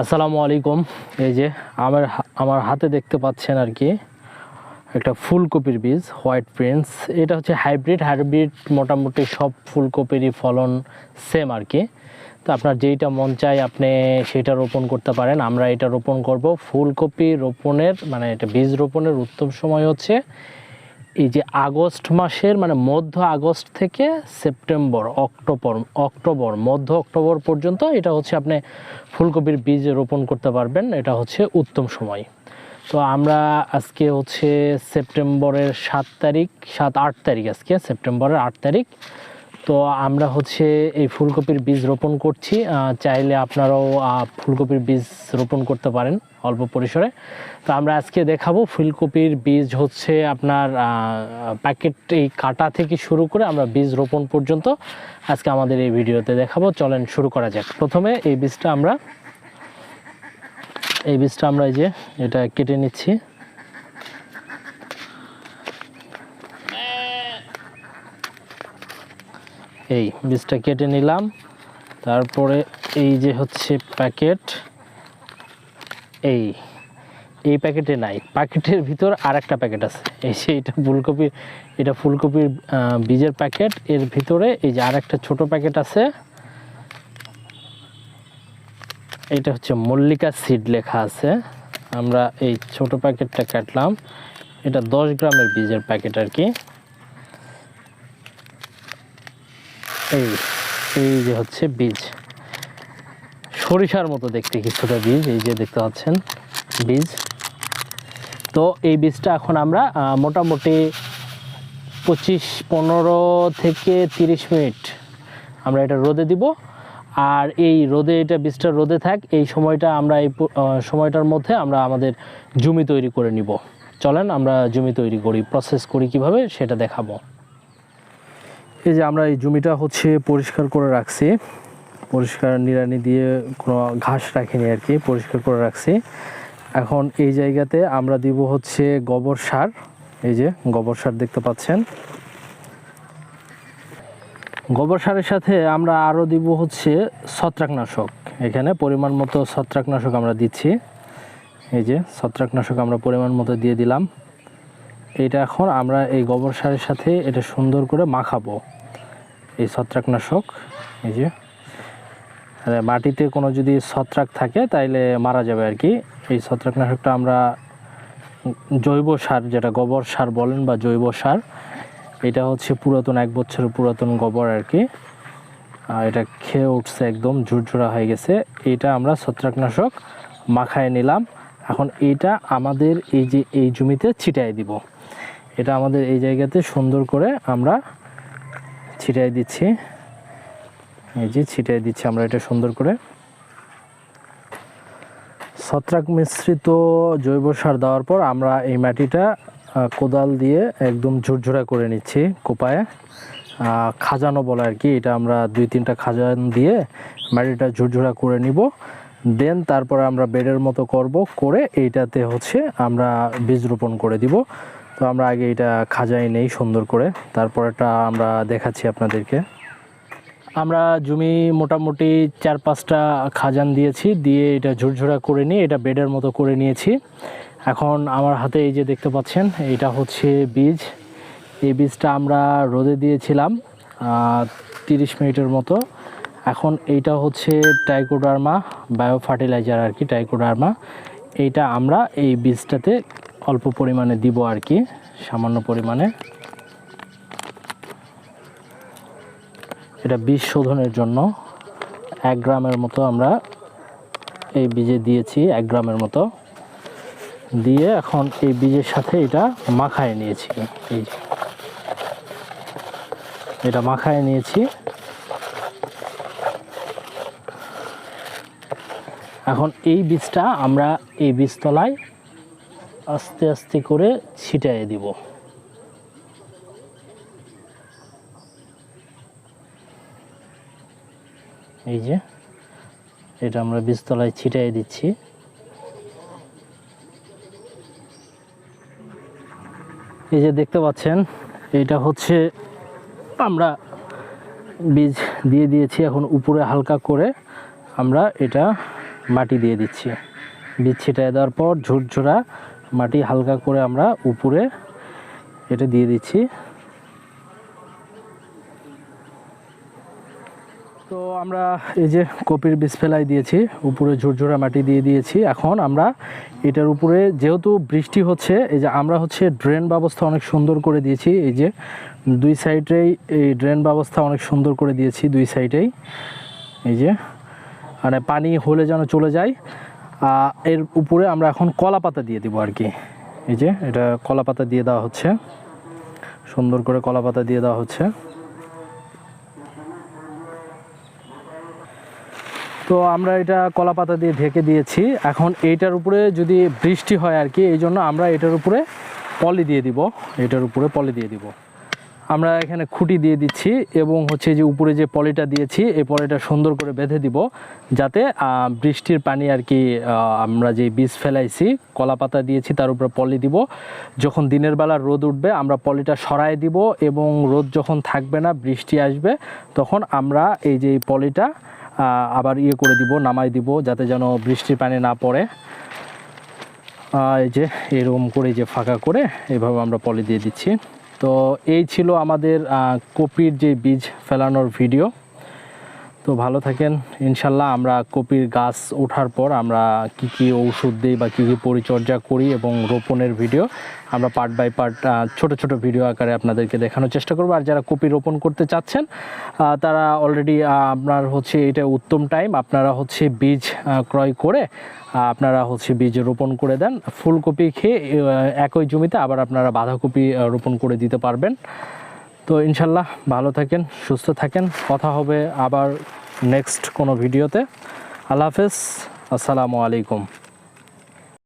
আসসালামু আলাইকুম। এই যে আমার আমার হাতে দেখতে পাচ্ছেন আর কি, একটা ফুলকপির বীজ, হোয়াইট প্রিন্স। এটা হচ্ছে হাইব্রিড হাইব্রিড মোটামুটি সব ফুলকপিরই ফলন সেম আর কি। তো আপনার যেইটা মন চাই আপনি সেটা রোপণ করতে পারেন। আমরা এটা রোপণ করব ফুলকপি রোপণের মানে এটা বীজ রোপণের উত্তম সময় হচ্ছে এই যে আগস্ট মাসের মানে মধ্য আগস্ট থেকে সেপ্টেম্বর, অক্টোবর অক্টোবর, মধ্য অক্টোবর পর্যন্ত এটা হচ্ছে আপনি ফুলকপির বীজ রোপণ করতে পারবেন, এটা হচ্ছে উত্তম সময়। তো আমরা আজকে হচ্ছে সেপ্টেম্বরের সাত তারিখ, সাত আট তারিখ আজকে, সেপ্টেম্বরের আট তারিখ। তো আমরা হচ্ছে এই ফুলকপির বীজ রোপণ করছি। চাইলে আপনারাও ফুলকপির বীজ রোপণ করতে পারেন অল্প পরিসরে। তো আমরা আজকে দেখাবো ফুলকপির বীজ হচ্ছে আপনার প্যাকেট এই কাটা থেকে শুরু করে আমরা বীজ রোপণ পর্যন্ত আজকে আমাদের এই ভিডিওতে দেখাবো। চলেন শুরু করা যাক। প্রথমে এই বীজটা আমরা, এই বীজটা আমরা এই যে এটা কেটে নিচ্ছি। এই বীজটা কেটে নিলাম। তারপরে এই যে হচ্ছে প্যাকেট, এই এই প্যাকেটে নাই, প্যাকেটের ভিতর আর একটা প্যাকেট আছে। এই যে এটা ফুলকপি, এটা ফুলকপির বীজের প্যাকেট, এর ভিতরে এই যে আর একটা ছোটো প্যাকেট আছে। এটা হচ্ছে মল্লিকা সিড লেখা আছে। আমরা এই ছোট প্যাকেটটা কাটলাম। এটা দশ গ্রামের বীজের প্যাকেট আর কি। এই এই যে হচ্ছে বীজ। সরিষার মতো দেখতে কিছুটা বীজ, এই যে দেখতে পাচ্ছেন, বীজ। তো এই বীজটা এখন আমরা মোটামুটি পঁচিশ, পনেরো থেকে তিরিশ মিনিট আমরা এটা রোদে দিব। আর এই রোদে, এটা বীজটা রোদে থাক, এই সময়টা আমরা এই সময়টার মধ্যে আমরা আমাদের জমি তৈরি করে নিব। চলেন আমরা জমি তৈরি করি প্রসেস করি কীভাবে, সেটা দেখাবো। এই যে আমরা এই জমিটা হচ্ছে পরিষ্কার করে রাখছি, পরিষ্কার নিড়ানি দিয়ে কোনো ঘাস রাখিনি আর কি, পরিষ্কার করে রাখছি। এখন এই জায়গাতে আমরা দিব হচ্ছে গোবর সার, এই যে গোবর সার দেখতে পাচ্ছেন। গোবর সারের সাথে আমরা আরও দিব হচ্ছে ছত্রাকনাশক, এখানে পরিমাণ মতো ছত্রাকনাশক আমরা দিচ্ছি। এই যে ছত্রাকনাশক আমরা পরিমাণ মতো দিয়ে দিলাম। এটা এখন আমরা এই গোবর সারের সাথে এটা সুন্দর করে মাখাবো। এই ছত্রাকনাশক, এই যে। মাটিতে কোনো যদি ছত্রাক থাকে, তাইলে মারা যাবে আর কি। এই ছত্রাকনাশকটা আমরা জৈব সার, যেটা গোবর সার বলেন বা জৈব সার, এটা হচ্ছে পুরাতন, এক বছরের পুরাতন গোবর আর কি। এটা খেয়ে উঠছে একদম, ঝুরঝুরা হয়ে গেছে। এটা আমরা ছত্রাকনাশক মাখায় নিলাম। এখন এটা আমাদের এই যে এই জমিতে ছিটাই দিব। এটা আমাদের এই জায়গাতে সুন্দর করে আমরা ছিটাই দিচ্ছি। এই যে ছিটাই দিচ্ছি আমরা এটা সুন্দর করে। ছত্রাক মিশ্রিত জৈব সার দেওয়ার পর আমরা এই মাটিটা কোদাল দিয়ে একদম ঝুরঝুরা করে নিচ্ছি কোপায়। খাজানো বলে আর কি, এটা আমরা দুই তিনটা খাজান দিয়ে মাটিটা ঝুরঝুরা করে নিব। দেন তারপরে আমরা বেডের মতো করব, করে এইটাতে হচ্ছে আমরা বীজ রোপণ করে দিব। তো আমরা আগে এটা খাজাই নেই সুন্দর করে। তারপরেটা আমরা দেখাচ্ছি আপনাদেরকে। আমরা জমি মোটামুটি চার পাঁচটা খাজান দিয়েছি, দিয়ে এটা ঝুরঝুরা করে নিয়ে এটা বেডের মতো করে নিয়েছি। এখন আমার হাতে এই যে দেখতে পাচ্ছেন, এটা হচ্ছে বীজ। এই বীজটা আমরা রোদে দিয়েছিলাম তিরিশ মিনিটের মতো। এখন এইটা হচ্ছে টাইকোডার্মা বায়ো ফার্টিলাইজার আর কি টাইকোডার্মা এইটা আমরা এই বীজটাতে অল্প পরিমাণে দিব আর কি, সামান্য পরিমাণে। এটা বীজ শোধনের জন্য এক গ্রামের মতো আমরা এই বীজে দিয়েছি, এক গ্রামের মতো। দিয়ে এখন এই বীজের সাথে এটা মাখায় নিয়েছি। এই এটা মাখায় নিয়েছি। এখন এই বীজটা আমরা এই বীজতলায় আস্তে আস্তে করে ছিটাইয়ে দিব। এই যে, এটা আমরা বীজতলায় ছিটাই দিচ্ছি। এই যে দেখতে পাচ্ছেন, এটা হচ্ছে আমরা বীজ দিয়ে দিয়েছি। এখন উপরে হালকা করে আমরা এটা মাটি দিয়ে দিচ্ছি। বীজ ছিটাই দেওয়ার পর ঝুরঝুরা মাটি হালকা করে আমরা উপরে এটা দিয়ে দিচ্ছি। তো আমরা এই যে কপির বীজ ফেলাই দিয়েছি, উপরে ঝুরঝুরা মাটি দিয়ে দিয়েছি। এখন আমরা এটার উপরে যেহেতু বৃষ্টি হচ্ছে, এই যে আমরা হচ্ছে ড্রেন ব্যবস্থা অনেক সুন্দর করে দিয়েছি। এই যে দুই সাইডেই এই ড্রেন ব্যবস্থা অনেক সুন্দর করে দিয়েছি, দুই সাইডেই এই যে মানে পানি হলে যেন চলে যায়। এর উপরে আমরা এখন কলা পাতা দিয়ে দিব আর কি। এই যে, এটা কলা পাতা দিয়ে দেওয়া হচ্ছে। সুন্দর করে কলা পাতা দিয়ে দেওয়া হচ্ছে। তো আমরা এটা কলা পাতা দিয়ে ঢেকে দিয়েছি। এখন এইটার উপরে যদি বৃষ্টি হয় আর কি, এই জন্য আমরা এটার উপরে পলি দিয়ে দিব। এটার উপরে পলি দিয়ে দিব। আমরা এখানে খুঁটি দিয়ে দিচ্ছি এবং হচ্ছে যে উপরে যে পলিটা দিয়েছি, এই পলিটা সুন্দর করে বেঁধে দিব যাতে বৃষ্টির পানি আর কি আমরা যে বীজ ফেলাইছি, কলা পাতা দিয়েছি, তার উপরে পলি দিব। যখন দিনের বেলা রোদ উঠবে, আমরা পলিটা সরায় দিব এবং রোদ যখন থাকবে না, বৃষ্টি আসবে, তখন আমরা এই যে পলিটা আবার ইয়ে করে দিব, নামাই দিব যাতে যেন বৃষ্টির পানি না পড়ে। এই যে, এরকম করে যে ফাঁকা করে এইভাবে আমরা পলি দিয়ে দিচ্ছি। তো এই ছিল আমাদের কপির যে বীজ ফেলানোর ভিডিও তো ভালো থাকেন। ইনশাল্লাহ আমরা কপির গাছ ওঠার পর আমরা কি কি ঔষধ দিই বা কী কী পরিচর্যা করি এবং রোপণের ভিডিও আমরা পার্ট বাই পার্ট ছোট ছোট ভিডিও আকারে আপনাদেরকে দেখানোর চেষ্টা করব। আর যারা কপি রোপণ করতে চাচ্ছেন তারা অলরেডি আপনার হচ্ছে এটা উত্তম টাইম। আপনারা হচ্ছে বীজ ক্রয় করে আপনারা হচ্ছে বীজ রোপণ করে দেন। ফুলকপি খেয়ে একই জমিতে আবার আপনারা বাঁধাকপি রোপণ করে দিতে পারবেন। তো ইনশাল্লাহ ভালো থাকেন, সুস্থ থাকেন। কথা হবে আবার নেক্সট কোনো ভিডিওতে। আল্লাহ হাফেজ। আসসালামু আলাইকুম।